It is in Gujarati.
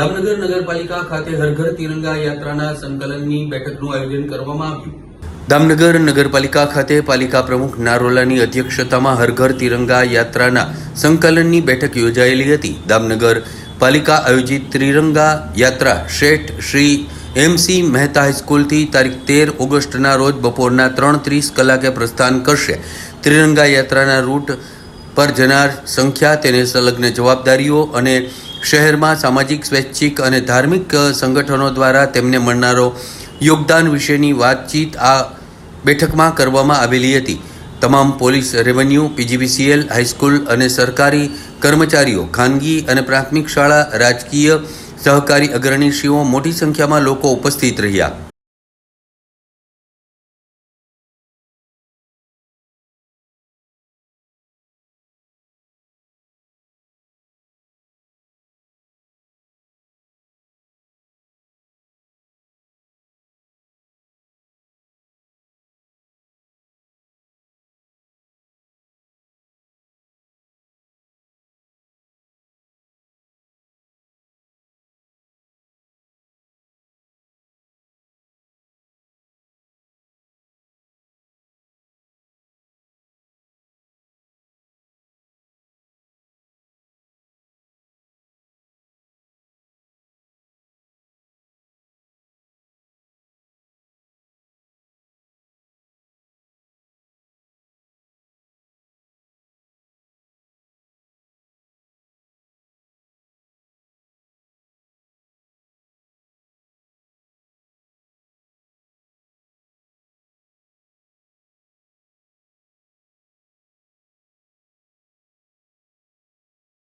દામનગર નગરપાલિકા ખાતે હરઘર તિરંગા યાત્રાના સંકલનની બેઠકનું આયોજન કરવામાં આવ્યું. દામનગર નગરપાલિકા ખાતે પાલિકા પ્રમુખ નારોલાની અધ્યક્ષતામાં હરઘર તિરંગા યાત્રાના સંકલનની બેઠક યોજાયેલી હતી. દામનગર પાલિકા આયોજિત ત્રિરંગા યાત્રા શેઠ શ્રી એમસી મહેતા હાઈસ્કૂલથી તારીખ તેર ઓગસ્ટના રોજ બપોરના ત્રણ ત્રીસ કલાકે પ્રસ્થાન કરશે. ત્રિરંગા યાત્રાના રૂટ પર જનાર સંખ્યા, તેને સંલગ્ન જવાબદારીઓ અને શહેરમાં સામાજિક, સ્વૈચ્છિક અને ધાર્મિક સંગઠનો દ્વારા તેમને મળનારો યોગદાન વિશેની વાતચીત આ બેઠકમાં કરવામાં આવેલી હતી. તમામ પોલીસ રેવન્યુ, પીજીવીસીએલ, હાઈસ્કૂલ અને સરકારી કર્મચારીઓ, ખાનગી અને પ્રાથમિક શાળા, રાજકીય સહકારી અગ્રણીશ્રીઓ મોટી સંખ્યામાં લોકો ઉપસ્થિત રહ્યા.